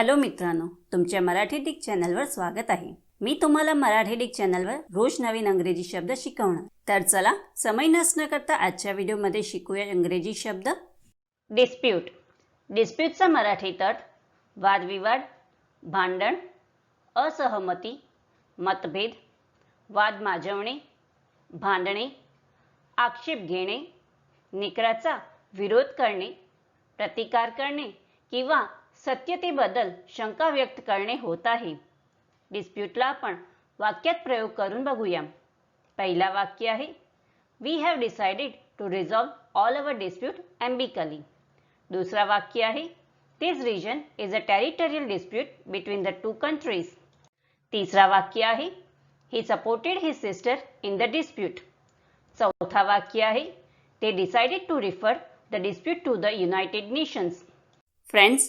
Hello मित्रांनो तुमच्या Marathi Dick चॅनलवर स्वागत आहे. मी तुम्हाला मराठी डिक चॅनलवर रोज नवीन अंग्रेजी शब्द शिकवणार. तर चला समय नसणं करता आजच्या व्हिडिओमध्ये शिकूया इंग्रजी शब्द. डिस्प्यूट डिस्प्यूटचा मराठी तट वादविवाद भांडण असहमती मतभेद वाद माजवणे भांडणे आक्षेप घेणे निकराचा विरोध करणे प्रतिकार करणे किंवा सत्यतेबद्दल शंका व्यक्त करणे होत आहे. डिस्प्यूटला आपण वाक्यात प्रयोग करून बघूया. पहिला वाक्य आहे we have decided to resolve all our dispute amicably दुसरा वाक्य आहे this region is a territorial dispute between the two countries तिसरा वाक्य आहे he supported his sister in the dispute चौथा वाक्य आहे they decided to refer the dispute to the United Nations friends